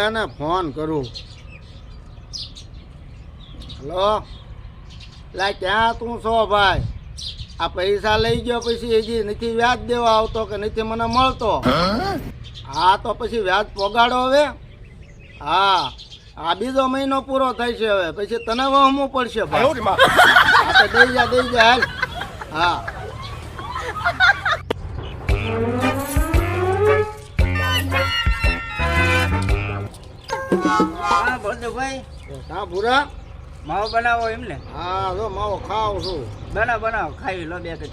લે ઓલાને ફોન કરું. હલો? લા ક્યાં તું છો ભાઈ? આ પૈસા લઈ ગયો પછી હજી નથી વ્યાજ દેવા આવતો કે નથી મને મળતો? હા તો પછી વ્યાજ પોગાડો હવે. હા આ બીજો મહિનો પૂરો થાય છે હવે. પછી તને વહમવું પડશે ભાઈ. દઈ જા દઈ જા હા. ભાઈ? હા ભૂરા? માવો બનાવો એમ ને હા જો માવો ખાવ છું. બનાવ બનાવો ખાઈ લો બે તું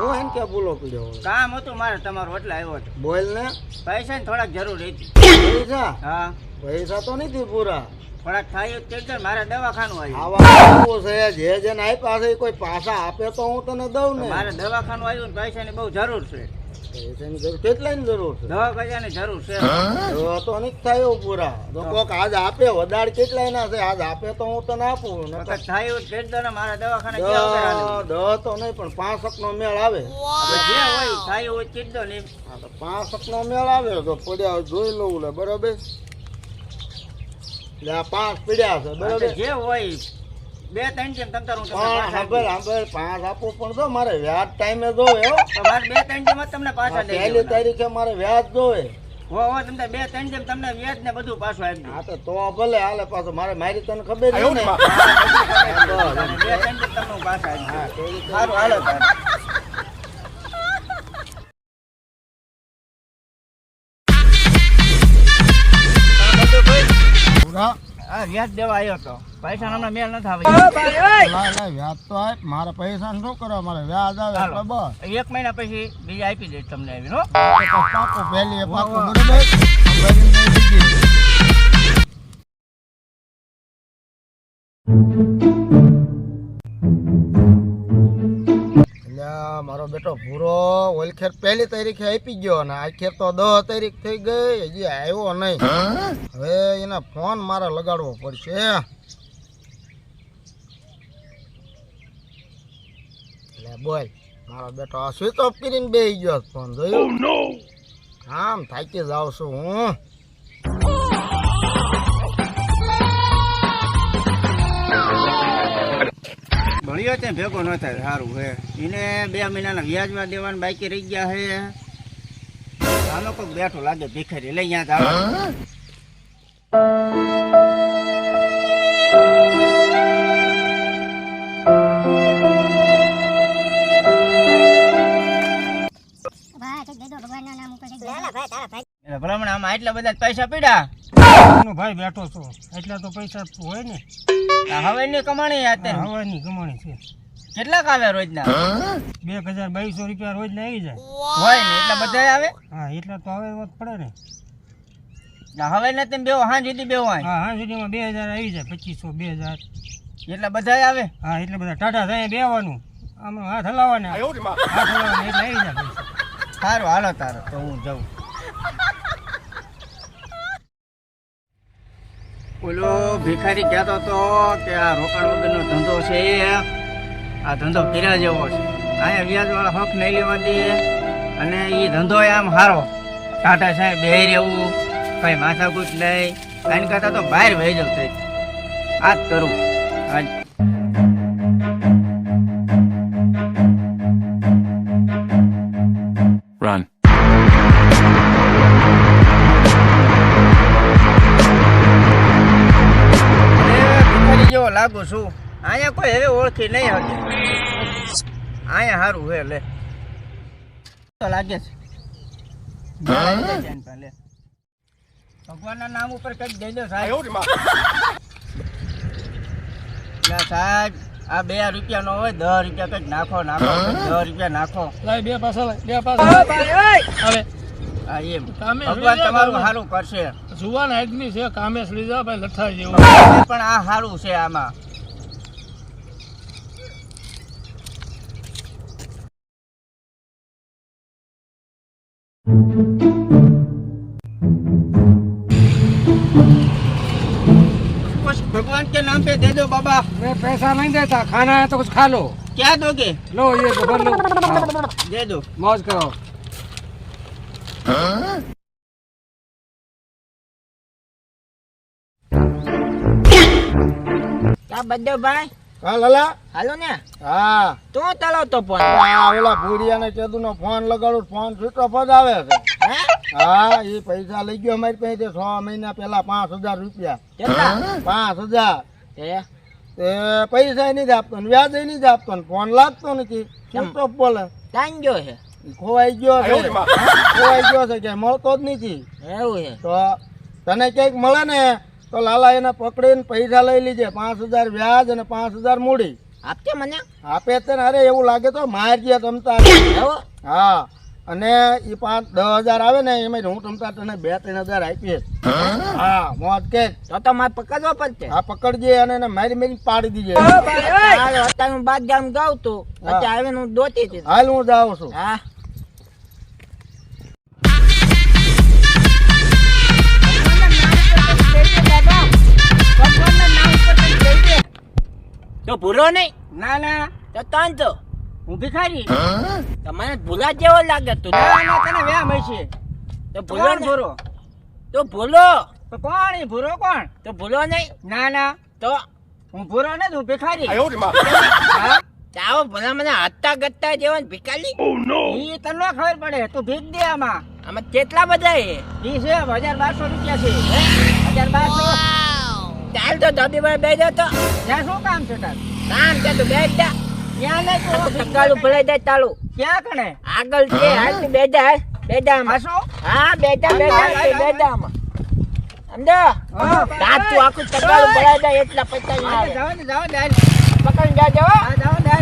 હું એમ કે ભૂલો પીડ્યો કામ હતું મારે તમારું એટલે આવ્યો હતો. બોલ ને. પૈસા ને થોડાક જરૂર હતી. પૈસા? હા. પૈસા તો નથી પૂરા થોડાક થાય કહેજો મારે દવાખાનું આવ્યું આવા છે જે જેને આપ્યા છે કોઈ પાસા આપે તો હું તને દઉં ને. મારે દવાખાનું આવ્યું ને પૈસાની બહુ જરૂર છે. પૈસાની જરૂર કેટલાની જરૂર છે? દવા પૈસાની જરૂર છે. તો તો નથી થાય એવું પૂરા. તો કોક આજ આપે વધારે કેટલાય ના છે? આજ આપે તો હું તને આપું થાય એવું કહેજો ને મારા દવાખાને? દહ તો નહીં પણ પાંચ નો મેળ આવે. જે હોય થાય એવું કીધો ને હા તો પાંસઠ નો મેળ આવે તો પડ્યા હોય જોઈ લઉં લે બરાબર? પાંચ પીડ્યા છે બરોબર? જે હોય બે ત્રણ જેમ તમ તારું તમને પણ પાંચ આપવું પણ જો મારે વ્યાજ ટાઈમે જોવે હો. દઈશ. તો મારે બે ત્રણ જેમ તમને પાછા પહેલી તારીખે મારે વ્યાજ જોવે. હો હો તમને બે ત્રણ જેમ તમને વ્યાજ ને બધું પાછું આપી હા તો તો ભલે હાલે પાછું. મારે મારી તને ખબર છે ને. બે. ત્રણ જેમ તમને પાછા આપી સારું હાલો આ વ્યાજ દેવા આવ્યો તો. પૈસા હમણાં મેળ નથી આવે. વ્યાજ તો આપ મારે પૈસા શું કરવા? મારે વ્યાજ આવે બસ. એક મહિના પછી બીજા આપી દઈશ તમને પહેલી પાકું. બરોબર? મારો બેટો ભૂરો ઓલખેર પહેલી તારીખે આપી ગયો અને આખેર તો દસ તારીખ થઈ ગઈ હજી આવ્યો નહીં. હવે એને ફોન મારે લગાડવો પડશે. એટલે બોલ મારો બેટો સ્વિચ ઓફ કરીને બેસી ગયો ફોન જોયું? આમ થાકી જાઉં છું હું. ભણ્યો તે ભેગો ન થાય સારું હે. એને બે મહિનાના વ્યાજમાં દેવાના બાકી રહી ગયા હે. આનો કોઈ બેઠો લાગે ભીખરી. લઈ અહીંયા જાવ ભાઈ કંઈક દઈ નામ ઉપર કંઈક. એટલે ભલામણ આમાં એટલા બધા જ પૈસા પીડા? ભાઈ બેઠો છો. એટલા તો પૈસા હોય ને. આ હવે ની કમાણી અત્યારે હવાની કમાણી છે. કેટલાક આવે રોજના? બે હજાર બાવીસો રૂપિયા રોજ ને આવી જાય. હોય ને એટલા બધા આવે? હા એટલા તો હવે વાત પડે ને. હવે ને તેમ બેવો હા સુધી બેવો હોય હા હા સુધીમાં બે હજાર આવી જાય પચીસો બે હજાર. એટલા બધા આવે? હા એટલે બધા ટાટા થાય બેવાનું આમાં હાથ હલાવવાના. હાથ હલાવવાના એટલે આવી જાય સારું હાલો તારો તો હું જાઉં. ઓલો ભિખારી કહેતો હતો કે આ રોકાણ વગરનો ધંધો છે આ ધંધો કર્યા જેવો છે. અહીંયા વ્યાજવાળા હક નહીં લેવા દે અને એ ધંધો આમ સારો ટાટા સાહેબ બે રહેવું, કંઈ માથાકૂટ નહીં. એની કરતાં તો બહાર વહી જવું આ જ કરું. આજ અહીંયા સારું હે લે. તો લાગે છે. ભગવાનના નામ ઉપર કંઈક દઈ દો સાહેબ. ના સાહેબ આ બે રૂપિયા નો હોય દસ રૂપિયા કંઈક નાખો નાખો દસ રૂપિયા નાખો. લાય બે પાછા લાય બે પાછા હવે હા એમ. કામે ભગવાન તમારું સારું કરશે. જુવાન આદમી છે કામે જા લઠા જેવું. પણ આ સારું છે આમાં. कुछ भगवान के नाम पे दे दो बाबा। मैं पैसा नहीं देता खाना है तो कुछ खा लो। क्या दोगे? लो ये भगवान लो दे दो। मौज करो। क्या बद्दो भाई? હા લાલા? હાલો ને. હા. તું ચલાવતો ફોન ઓલા ભૂરિયાને કેદું નો ફોન લગાડું ફોન સ્વિચ ઓફ જ આવે છે. હા? એ પૈસા લઈ ગયો અમારી પાસે છ મહિના પહેલા પાંચ હજાર રૂપિયા. પાંચ હજાર. એ? પૈસા નહીં જ આપતો ને વ્યાજ નહીં જ આપતો ફોન લાગતો નથી. સ્વિચ ઓફ બોલે? ગયો છે. ખોવાઈ ગયો છે. ખોવાઈ ગયો છે કે મળતો જ નથી. એવું છે. તો તને ક્યાંક મળે ને તો લાલા એને પકડીને પૈસા લઈ લીજે પાંચ હજાર વ્યાજ અને પાંચ હજાર મૂડી. આપજે મને. આપે જ અરે એવું લાગે તો મારજે તમતા હા. અને એ પાંચ દસ હજાર આવે ને એમાં હું તમતા તને બે ત્રણ હજાર આપીશ હા મોત કે. તો તો મારે પકડવા પડશે. હા પકડજે અને એને મારી મારી પાડી દીજે. અત્યારે હું બાદ ગામ જાઉં તું. અત્યારે આવીને હું દોતી હાલ હું જાઉં છું. હા. તો ભૂલો નહીં. ના ના. તો તન તો હું ભિખારી. તમને ભૂલા જેવો લાગે તું ના ના તને વ્યામ હશે તો ભૂલો ભૂરો? તો ભૂલો. તો કોણ? ભૂરો કોણ? તો ભૂલો નહીં. ના ના. તો હું ભૂરો ને હું ભિખારી. આવો ભલા મને હત્તા ગત્તા જેવા ભિકાલી ઈ તને ખબર પડે તું ભીખ દે આમાં. આમાં કેટલા બધા એ? ઈ છે હજાર બારસો રૂપિયા છે. હજાર બારસો. ચાલ તો દાદીભાઈ બે જતો ત્યાં શું કામ છે તાર? કામ છે તું બે જા. ત્યાં નહીં તો ટકાલું ભરાઈ જાય ચાલુ. ક્યાં કણે? આગળ છે હાલ તું બે જા હાલ. બે જા આમાં. પાછો હા બે જા બે જા બે જા આમાં. સમજો? હા. રાત તું આખું ટકાલું ભરાઈ જાય એટલા પૈસા જાવ ને જાવ ને પકડી જાજો હો. હા જાવ ને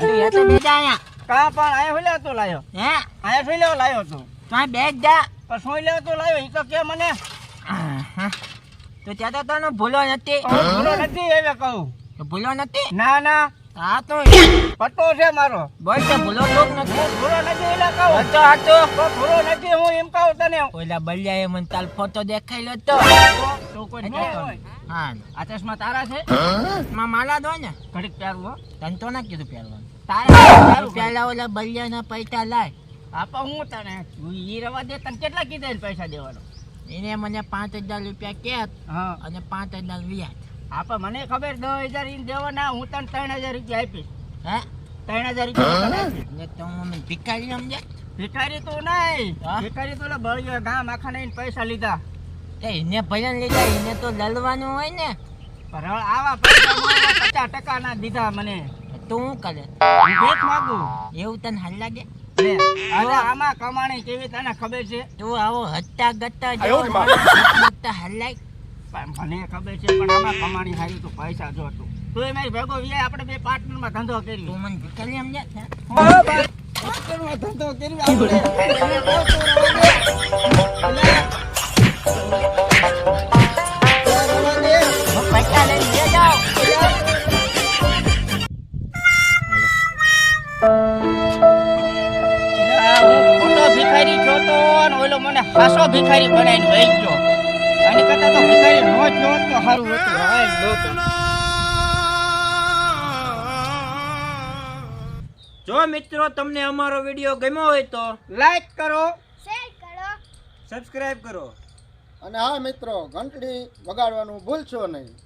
લેવો તું એ તો બે જા અહીંયા કા પણ આયા હું લેવો તું લાયો? હે? આયા શું લેવો લાયો તું? તું બે જા. પણ શું લેવો તો લાયો? ઈ તો કે મને. તો ત્યાં તો તને ભૂલો નથી. ભૂલો નથી એટલે કહું. તો ભૂલો નથી? ના ના. હા તો. પટ્ટો છે મારો. બોલ તો ભૂલો નથી. ભૂલો નથી એટલે કહું. હતો હતો ભૂલો નથી હું એમ કહું તને. ઓલા બલિયાએ મને તાલ ફોટો દેખાયેલો તો. તું કોઈ ન હોય. હા. આ ચશ્મા તારા છે? માં માલા દો ને. ઘડીક પહેરવું તને તો ના કીધું પહેરવાનું. તારા પેલા ઓલા બલિયાના પૈસા લાય. આપા હું તને? ઈ રવા દે તને કેટલા કીધા પૈસા દેવાનો? એને મને પાંચ હજાર રૂપિયા કેત હા. અને પાંચ હજાર વ્યાજ. આપા મને ખબર દસ હજાર ઈને દેવાના હું તને ત્રણ હજાર રૂપિયા આપીશ. હે? ત્રણ હજાર રૂપિયા. ને તો મને ભિખારી સમજે ભિખારી તો નહીં? ભિખારી તો બળ્યો ગામ આખા નહીં પૈસા લીધા. એને ભજન લીધા એને તો લડવાનું હોય ને. પણ આવા પચાસ ટકા ના દીધા મને. તું શું કરે? હું ભેટ માંગુ. એવું તને હાલ લાગે? હવે આમાં કમાણી કેવી તને ખબર છે? તું આવો હત્તા ગત્તા જેવો હાલ પણ મને ખબર છે પણ આમાં કમાણી હારી તું પૈસા જો તું તું એ મારી ભેગો વ્યાય આપણે બે પાર્ટનરમાં ધંધો કરી તું મને સમજે? ધંધો કરી હાસો ભિખારી બનાવીને વહી ગયો. આની કરતા તો ભિખારી નો થયો તો સારું હતું હવે લો જો મિત્રો તમને અમારો વીડિયો ગમ્યો હોય તો લાઈક કરો શેર કરો. સબસ્ક્રાઇબ કરો. અને હા મિત્રો ઘંટડી વગાડવાનું ભૂલશો નહીં.